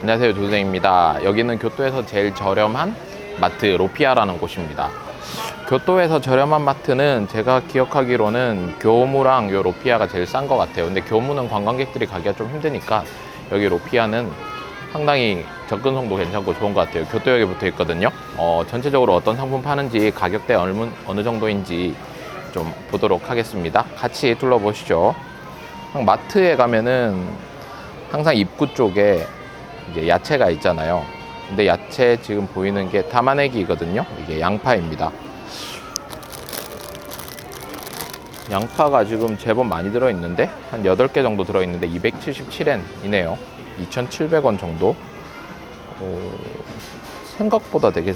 안녕하세요 도생입니다. 여기는 교토에서 제일 저렴한 마트 로피아라는 곳입니다. 교토에서 저렴한 마트는 제가 기억하기로는 교무랑 요 로피아가 제일 싼 것 같아요. 근데 교무는 관광객들이 가기가 좀 힘드니까 여기 로피아는 상당히 접근성도 괜찮고 좋은 것 같아요. 교토역에 붙어 있거든요. 어, 전체적으로 어떤 상품 파는지 가격대 어느, 어느 정도인지 좀 보도록 하겠습니다. 같이 둘러보시죠 마트에 가면은 항상 입구 쪽에 이제 야채가 있잖아요. 근데 야채 지금 보이는 게 담아내기거든요. 이게 양파입니다. 양파가 지금 제법 많이 들어있는데 한 8개 정도 들어있는데 277엔이네요. 2,700원 정도. 어, 생각보다 되게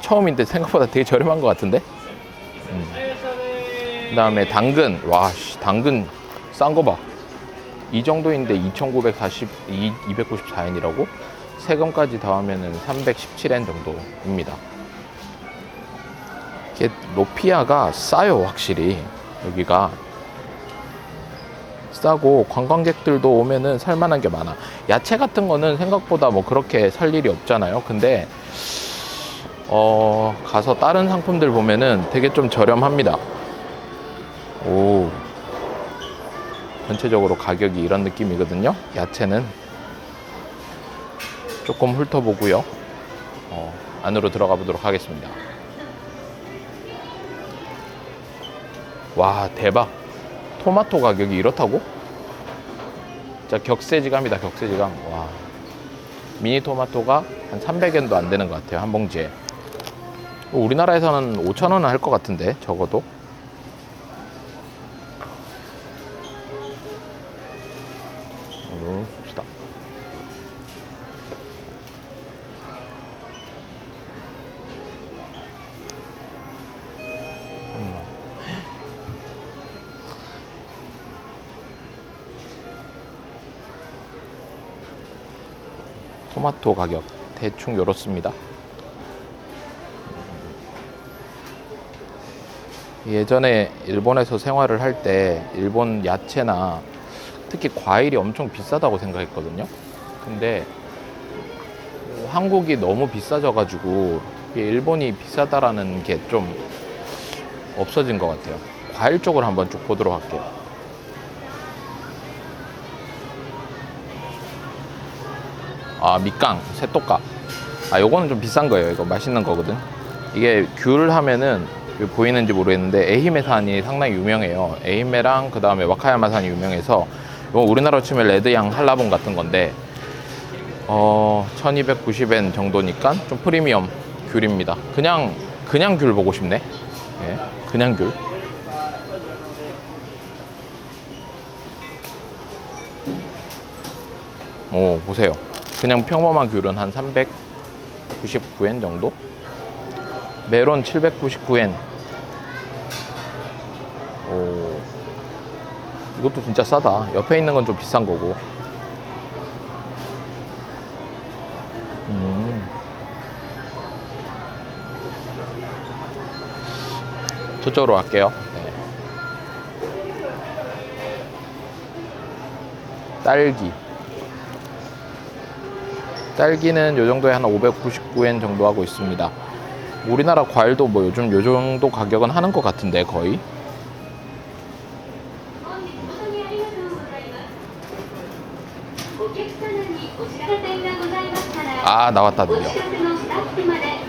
처음인데 생각보다 되게 저렴한 것 같은데. 음. 그 다음에 당근 와 씨, 당근 싼 거 봐. 이 정도인데 2,940, 294엔이라고? 세금까지 더하면은 317엔 정도입니다. 이게 로피아가 싸요, 확실히. 여기가. 싸고 관광객들도 오면은 살만한 게 많아. 야채 같은 거는 생각보다 뭐 그렇게 살 일이 없잖아요. 근데 어, 가서 다른 상품들 보면은 되게 좀 저렴합니다. 오. 전체적으로 가격이 이런 느낌이거든요. 야채는 조금 훑어보고요. 어, 안으로 들어가 보도록 하겠습니다. 와, 대박. 토마토 가격이 이렇다고? 진짜 격세지감이다, 격세지감. 와. 미니 토마토가 한 300엔도 안 되는 것 같아요, 한 봉지에. 우리나라에서는 5,000원 할것 같은데, 적어도. 토마토 가격 대충 이렇습니다. 예전에 일본에서 생활을 할 때 일본 야채나 특히 과일이 엄청 비싸다고 생각했거든요. 근데 한국이 너무 비싸져가지고 일본이 비싸다라는 게 좀 없어진 것 같아요. 과일 쪽을 한번 쭉 보도록 할게요. 아 밑강, 새똑가. 아 요거는 좀 비싼 거예요. 이거 맛있는 거거든. 이게 귤 하면은 보이는지 모르겠는데 에히메산이 상당히 유명해요. 에히메랑 그 다음에 와카야마산이 유명해서 이거 우리나라로 치면 레드양 한라봉 같은 건데 어 1290엔 정도니까 좀 프리미엄 귤입니다. 그냥 그냥 귤 보고 싶네. 예, 그냥 귤. 오 보세요. 그냥 평범한 귤은 한 399엔 정도? 메론 799엔. 오. 이것도 진짜 싸다. 옆에 있는 건 좀 비싼 거고. 음. 저쪽으로 갈게요. 네. 딸기. 딸기는 요 정도에 한 599엔 정도 하고 있습니다. 우리나라 과일도 뭐 요즘 요 정도 가격은 하는 것 같은데 거의. 아 나왔다 드디어.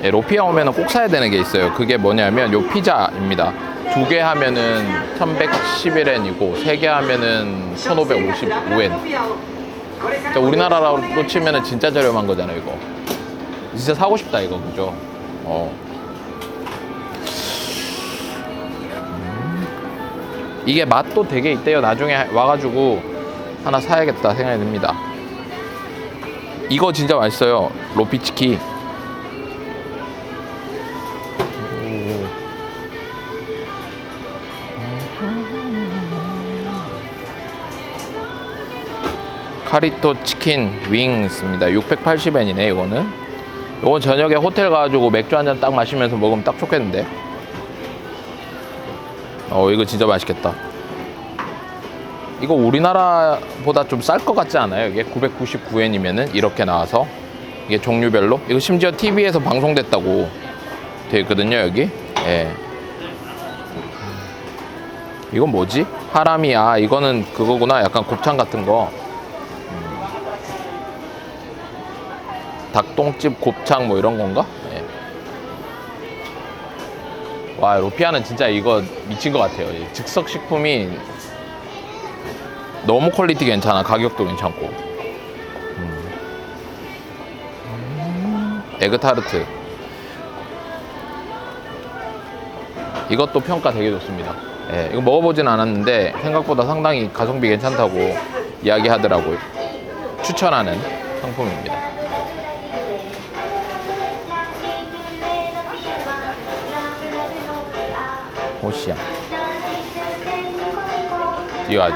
예, 로피아 오면은 꼭 사야 되는 게 있어요. 그게 뭐냐면 요 피자입니다. 두 개 하면은 1111엔이고 세 개 하면은 1555엔. 그러니까 우리나라로 치면은 진짜 저렴한 거잖아요, 이거. 진짜 사고 싶다 이거 그죠? 어. 음. 이게 맛도 되게 있대요. 나중에 와가지고 하나 사야겠다 생각이 듭니다. 이거 진짜 맛있어요. 로피치키. 카리토 치킨 윙스입니다. 680엔이네 이거는. 이건 저녁에 호텔 가가지고 맥주 한 잔 딱 마시면서 먹으면 딱 좋겠는데. 어 이거 진짜 맛있겠다. 이거 우리나라보다 좀 쌀 것 같지 않아요? 이게 999엔이면은 이렇게 나와서 이게 종류별로 이거 심지어 TV에서 방송됐다고 돼 있거든요 여기. 예. 이건 뭐지? 하람이야. 이거는 그거구나. 약간 곱창 같은 거. 닭똥집 곱창 뭐 이런 건가? 예. 와 로피아는 진짜 이거 미친 것 같아요. 이 즉석 식품이 너무 퀄리티 괜찮아. 가격도 괜찮고. 음. 에그타르트. 이것도 평가 되게 좋습니다. 예, 이거 먹어보진 않았는데 생각보다 상당히 가성비 괜찮다고 이야기하더라고요. 추천하는 상품입니다. 호시야. 뛰어야지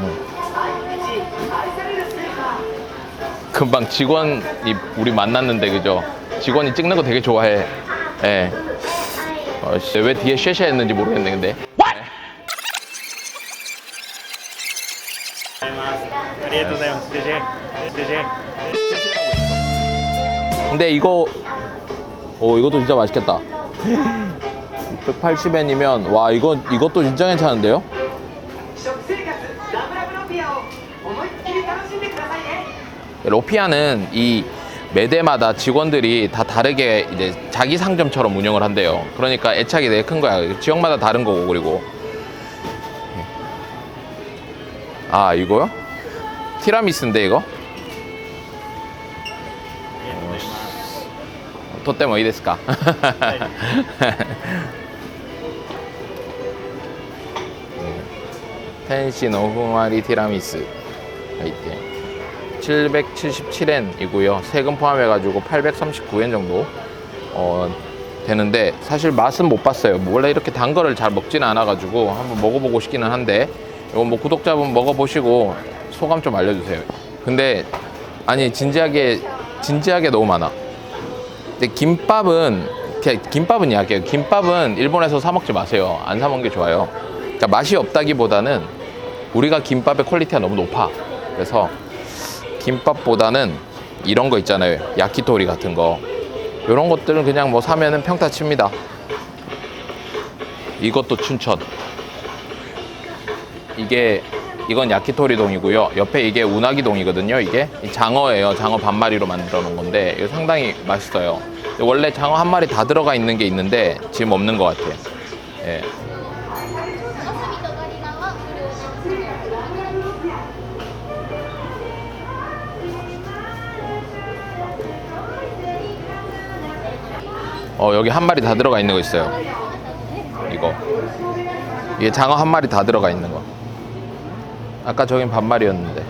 음. 금방 직원이 우리 만났는데 그죠? 직원이 찍는 거 되게 좋아해. 예. 어, 씨, 왜 뒤에 쉐쉐 했는지 모르겠네 근데. ありがとうございます。先生。先生。 근데 이거 오 이것도 진짜 맛있겠다. 680엔이면 와 이거 이것도 진짜 괜찮은데요? 食生活ラブラブロピアを思いっきり楽しんでくださいね 로피아는 이 매대마다 직원들이 다 다르게 이제 자기 상점처럼 운영을 한대요. 그러니까 애착이 되게 큰 거야. 지역마다 다른 거고 그리고 아 이거요? 티라미스인데 이거? 토때뭐 이데스까? 텐시 노후마리 티라미스 이때. 777엔이고요. 세금 포함해가지고 839엔 정도 어, 되는데 사실 맛은 못 봤어요. 원래 이렇게 단 거를 잘 먹지는 않아가지고 한번 먹어보고 싶기는 한데 이거 뭐 구독자분 먹어보시고 소감 좀 알려주세요. 근데 아니 진지하게 진지하게 너무 많아. 근데 김밥은 김밥은 이야기해요. 김밥은 일본에서 사 먹지 마세요. 안 사 먹는 게 좋아요. 그러니까 맛이 없다기보다는 우리가 김밥의 퀄리티가 너무 높아. 그래서 김밥보다는 이런 거 있잖아요. 야키토리 같은 거. 이런 것들은 그냥 뭐 사면은 평타 칩니다. 이것도 춘천. 이게 이건 야키토리 동이고요. 옆에 이게 우나기 동이거든요. 이게 이 장어예요. 장어 반마리로 만들어 놓은 건데 이거 상당히 맛있어요. 원래 장어 한 마리 다 들어가 있는 게 있는데 지금 없는 것 같아요. 예. 어 여기 한 마리 다 들어가 있는 거 있어요. 이거 이게 장어 한 마리 다 들어가 있는 거. 아까 저긴 반마리였는데.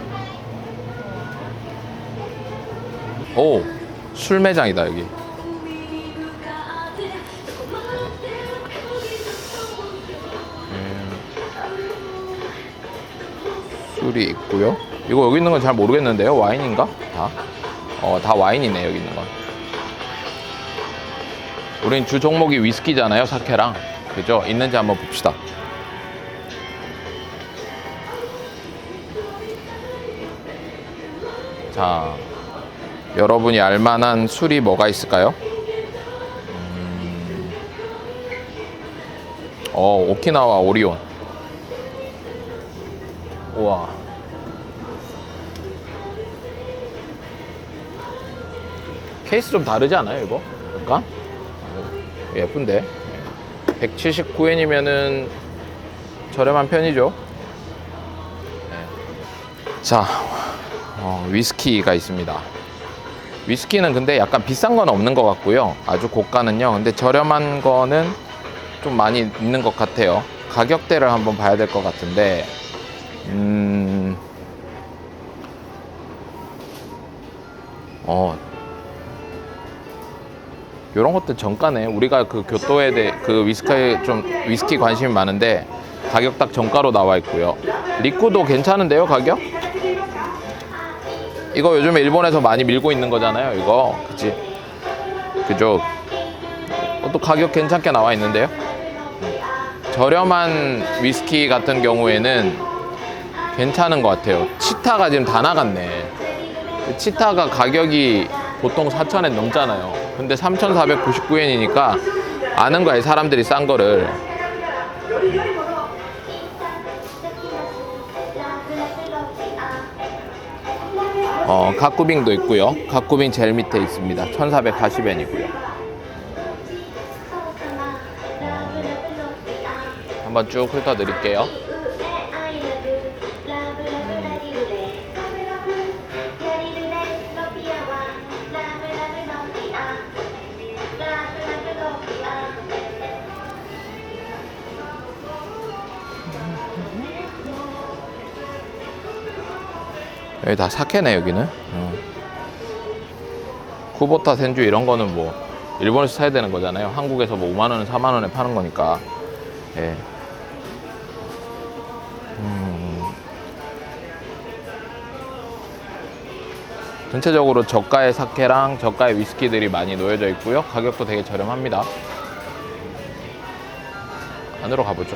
오 술 매장이다 여기. 음, 술이 있고요. 이거 여기 있는 건 잘 모르겠는데요. 와인인가? 다? 어, 다 와인이네 여기 있는 건. 우린 주 종목이 위스키잖아요, 사케랑. 그죠? 있는지 한번 봅시다. 자, 여러분이 알만한 술이 뭐가 있을까요? 음, 어, 오키나와 오리온. 우와. 케이스 좀 다르지 않아요, 이거? 약간? 예쁜데? 179엔이면은 저렴한 편이죠. 네. 자 어, 위스키가 있습니다. 위스키는 근데 약간 비싼 건 없는 것 같고요. 아주 고가는요. 근데 저렴한 거는 좀 많이 있는 것 같아요. 가격대를 한번 봐야 될 것 같은데 음... 이런 것도 정가네. 우리가 그 교토에 대해 그 위스키에 좀 위스키 관심이 많은데 가격 딱 정가로 나와 있고요. 리쿠도 괜찮은데요, 가격? 이거 요즘에 일본에서 많이 밀고 있는 거잖아요, 이거. 그치? 그죠? 또 가격 괜찮게 나와 있는데요. 저렴한 위스키 같은 경우에는 괜찮은 것 같아요. 치타가 지금 다 나갔네. 치타가 가격이 보통 4,000엔 넘잖아요. 근데 3,499엔이니까 아는 거예요. 사람들이 싼 거를. 어, 가꾸빙도 있고요. 가꾸빙 제일 밑에 있습니다. 1,480엔이고요. 한번 쭉 훑어 드릴게요. 여기 다 사케네 여기는. 어. 쿠보타 센주 이런 거는 뭐 일본에서 사야 되는 거잖아요. 한국에서 뭐 5만 원, 4만 원에 파는 거니까. 예. 음. 전체적으로 저가의 사케랑 저가의 위스키들이 많이 놓여져 있고요. 가격도 되게 저렴합니다. 안으로 가보죠.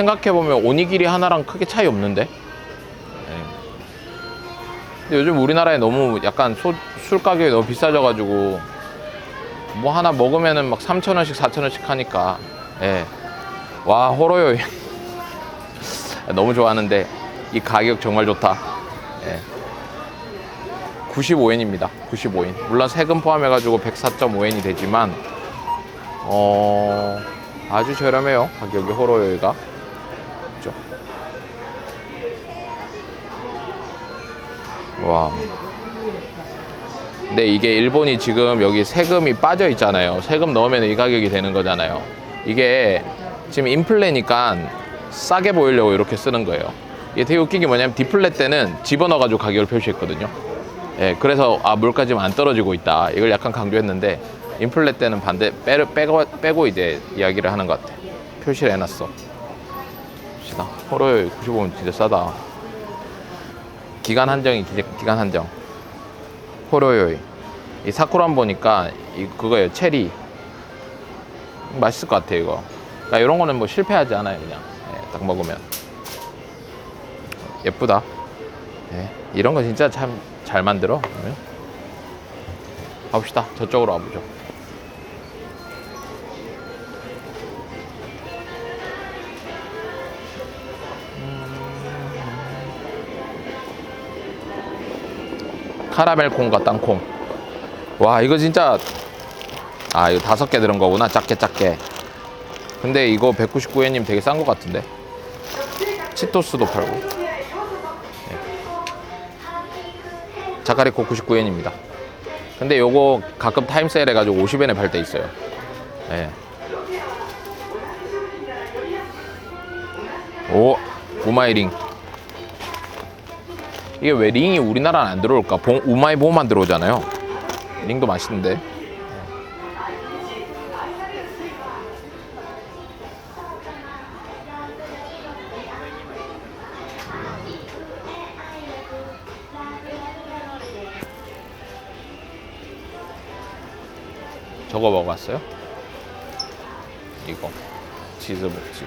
생각해보면 오니기리 하나랑 크게 차이 없는데? 네. 요즘 우리나라에 너무 약간 소- 술 가격이 너무 비싸져가지고 뭐 하나 먹으면은 막 3,000원씩 4,000원씩 하니까 예. 와 호로요 너무 좋아하는데 이 가격 정말 좋다 예. 95엔입니다 95엔 물론 세금 포함해가지고 104.5엔이 되지만 어 아주 저렴해요 가격이 호로요가 그죠? 와. 근데 이게 일본이 지금 여기 세금이 빠져 있잖아요. 세금 넣으면 이 가격이 되는 거잖아요. 이게 지금 인플레니까 싸게 보이려고 이렇게 쓰는 거예요. 이게 되게 웃긴 게 뭐냐면 디플레 때는 집어넣어가지고 가격을 표시했거든요. 예, 그래서 아 물가 지금 안 떨어지고 있다. 이걸 약간 강조했는데 인플레 때는 반대 빼, 빼고, 빼고 이제 이야기를 하는 것 같아. 표시를 해놨어. 봅시다. 호로요 95면 진짜 싸다. 기간 한정이 기- 기간 한정. 호로요이. 이 사쿠란 보니까 이 그거예요. 체리. 맛있을 것 같아 이거. 야, 이런 거는 뭐 실패하지 않아요 그냥. 예, 딱 먹으면. 예쁘다. 예, 이런 거 진짜 참 잘 만들어. 예. 가봅시다. 저쪽으로 와보죠. 카라멜 콩과 땅콩. 와 이거 진짜 아 이거 다섯 개 들은 거구나 작게 작게. 근데 이거 199엔이면 되게 싼거 같은데. 치토스도 팔고. 네. 자카리코 99엔입니다. 근데 요거 가끔 타임세일 해가지고 50엔에 팔 때 있어요. 네. 오 우마이링. 이게 왜 링이 우리나라는 안 들어올까? 봉, 우마이 보만 들어오잖아요. 링도 맛있는데. 저거 먹어봤어요? 이거 치즈 목지.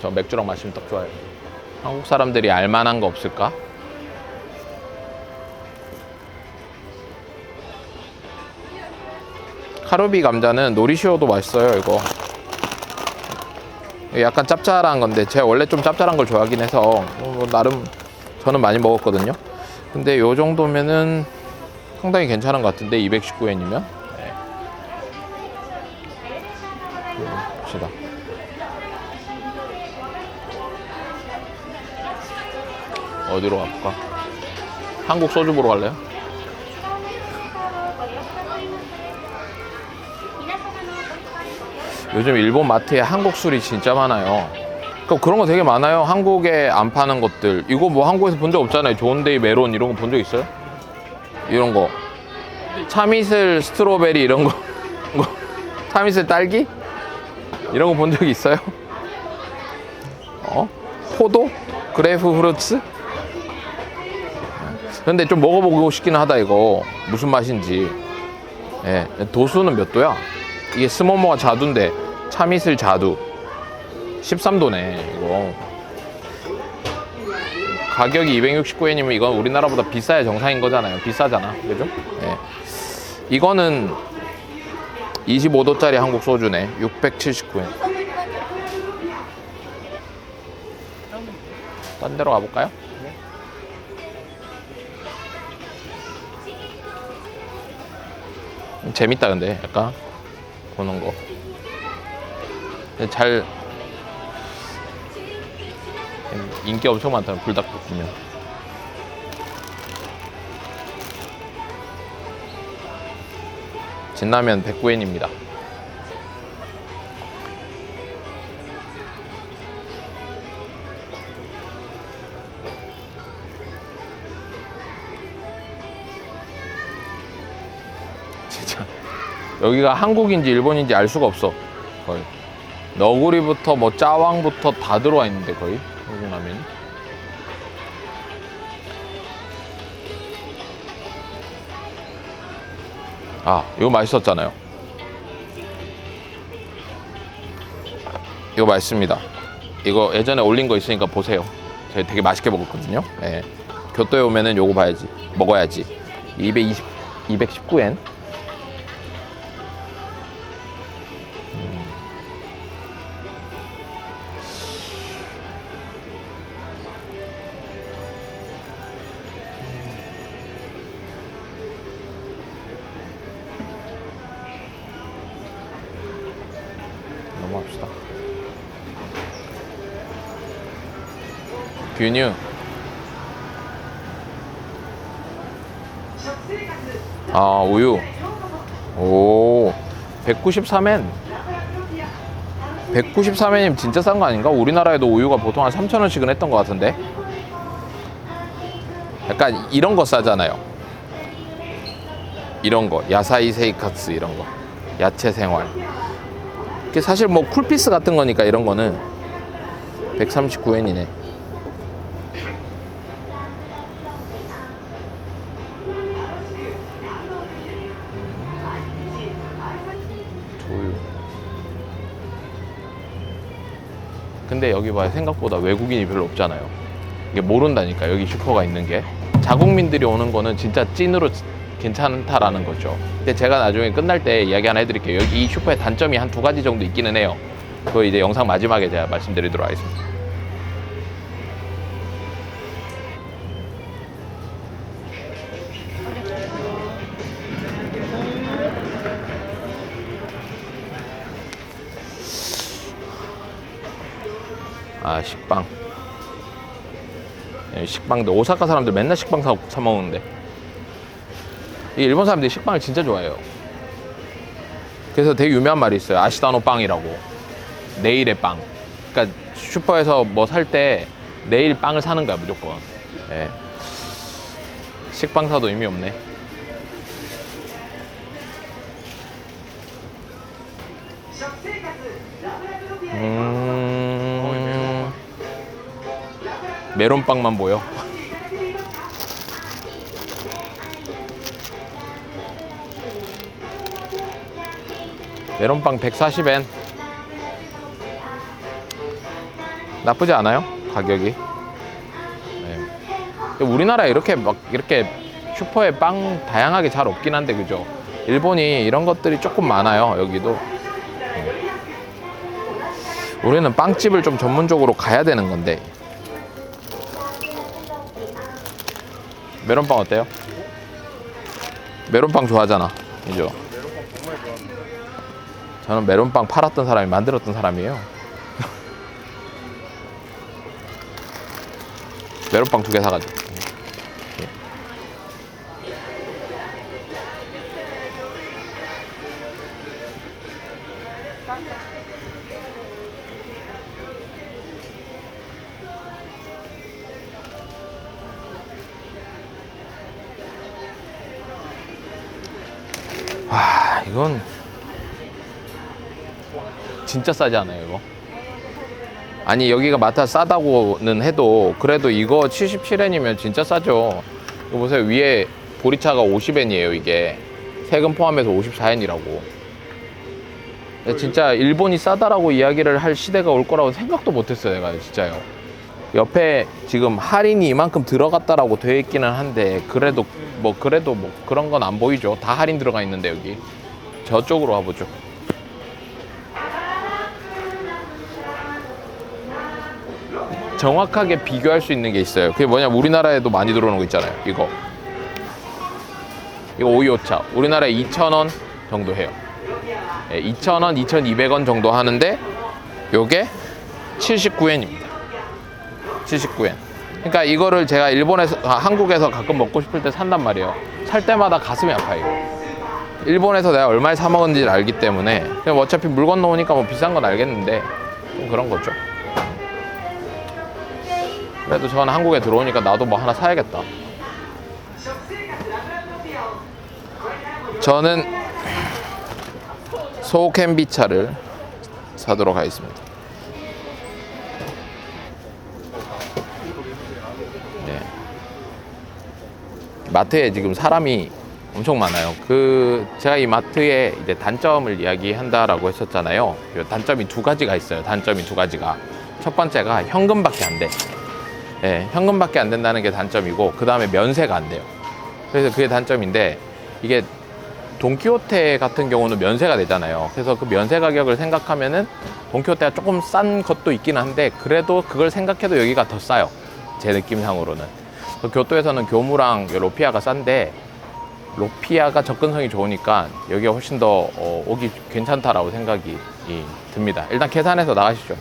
저 맥주랑 마시면 딱 좋아요. 한국 사람들이 알만한 거 없을까? 카루비 감자는 노리시오도 맛있어요 이거 약간 짭짤한 건데 제가 원래 좀 짭짤한 걸 좋아하긴 해서 뭐 나름 저는 많이 먹었거든요 근데 요 정도면은 상당히 괜찮은 것 같은데 219엔이면 네. 봅시다 어디로 갈까? 한국 소주 보러 갈래요? 요즘 일본 마트에 한국 술이 진짜 많아요. 그런 거 되게 많아요. 한국에 안 파는 것들. 이거 뭐 한국에서 본 적 없잖아요. 좋은데이 메론 이런 거 본 적 있어요? 이런 거. 차미슬 스트로베리 이런 거. 차미슬 딸기? 이런 거 본 적 있어요? 어? 포도? 그레프 후르츠? 근데 좀 먹어보고 싶긴 하다 이거 무슨 맛인지 예, 도수는 몇 도야? 이게 스모모가 자두인데 참이슬 자두 13도네 이거 가격이 269엔이면 이건 우리나라보다 비싸야 정상인 거잖아요 비싸잖아 그죠? 예. 이거는 25도짜리 한국 소주네 679엔 딴 데로 가볼까요? 재밌다 근데 약간 보는 거. 잘 인기 엄청 많다 불닭볶음면. 진라면 109엔입니다. 여기가 한국인지 일본인지 알 수가 없어 거의. 너구리부터 뭐 짜왕부터 다 들어와 있는데 거의 한국 라면이. 아 이거 맛있었잖아요. 이거 맛있습니다. 이거 예전에 올린 거 있으니까 보세요. 제가 되게 맛있게 먹었거든요. 예. 교토에 오면은 요거 봐야지 먹어야지. 220 219엔 규뉴. 아, 우유. 오, 193엔. 193엔이면 진짜 싼 거 아닌가? 우리나라에도 우유가 보통 한 3,000원씩은 했던 것 같은데. 약간 이런 거 싸잖아요. 이런 거. 야사이 세이카츠 이런 거. 야채 생활. 사실 뭐 쿨피스 같은 거니까 이런 거는 139엔이네. 근데 여기 봐요. 생각보다 외국인이 별로 없잖아요. 이게 모른다니까 여기 슈퍼가 있는 게. 자국민들이 오는 거는 진짜 찐으로 괜찮다라는 거죠. 근데 제가 나중에 끝날 때 이야기 하나 해드릴게요. 여기 이 슈퍼의 단점이 한 두 가지 정도 있기는 해요. 그거 이제 영상 마지막에 제가 말씀드리도록 하겠습니다. 아 식빵. 예, 식빵도 오사카 사람들 맨날 식빵 사, 사 먹는데 이 일본 사람들이 식빵을 진짜 좋아해요. 그래서 되게 유명한 말이 있어요. 아시다노 빵이라고. 내일의 빵. 그러니까 슈퍼에서 뭐 살 때 내일 빵을 사는 거야 무조건. 예. 식빵 사도 의미 없네. 음... 메론빵만 보여. 메론빵 140엔. 나쁘지 않아요? 가격이. 네. 우리나라에 이렇게 막 이렇게 슈퍼에 빵 다양하게 잘 없긴 한데 그죠? 일본이 이런 것들이 조금 많아요. 여기도. 우리는 빵집을 좀 전문적으로 가야 되는 건데. 메론빵 어때요? 메론빵 좋아하잖아. 그죠? 저는 메론빵 팔았던 사람이 만들었던 사람이에요. 메론빵 두 개 사가지고. 진짜 싸지 않아요, 이거? 아니, 여기가 마타 싸다고는 해도 그래도 이거 77엔이면 진짜 싸죠. 이거 보세요. 위에 보리차가 50엔이에요, 이게. 세금 포함해서 54엔이라고. 진짜 일본이 싸다라고 이야기를 할 시대가 올 거라고 생각도 못 했어요, 내가 진짜요. 옆에 지금 할인이 이만큼 들어갔다라고 되어 있기는 한데 그래도 뭐 그래도 뭐 그런 건 안 보이죠. 다 할인 들어가 있는데 여기 저쪽으로 와보죠. 정확하게 비교할 수 있는 게 있어요. 그게 뭐냐면 우리나라에도 많이 들어오는 거 있잖아요. 이거 이거 오이오차 우리나라에 2,000원 정도 해요. 예, 2,000원, 2,200원 정도 하는데 요게 79엔입니다. 79엔. 그러니까 이거를 제가 일본에서 아, 한국에서 가끔 먹고 싶을 때 산단 말이에요. 살 때마다 가슴이 아파요. 일본에서 내가 얼마에 사 먹은지를 알기 때문에 그냥 어차피 물 건너오니까 뭐 비싼 건 알겠는데 좀 그런 거죠. 그래도 저는 한국에 들어오니까 나도 뭐 하나 사야겠다. 저는 소캔비차를 사도록 하겠습니다. 네. 마트에 지금 사람이 엄청 많아요. 그 제가 이 마트의 이제 단점을 이야기한다라고 했었잖아요. 요 단점이 두 가지가 있어요. 단점이 두 가지가 첫 번째가 현금밖에 안 돼. 예, 현금밖에 안 된다는 게 단점이고 그 다음에 면세가 안 돼요. 그래서 그게 단점인데 이게 돈키호테 같은 경우는 면세가 되잖아요. 그래서 그 면세 가격을 생각하면은 돈키호테가 조금 싼 것도 있긴 한데 그래도 그걸 생각해도 여기가 더 싸요. 제 느낌상으로는. 그 교토에서는 교무랑 요 로피아가 싼데 로피아가 접근성이 좋으니까 여기가 훨씬 더 어, 오기 괜찮다라고 생각이 이, 듭니다. 일단 계산해서 나가시죠.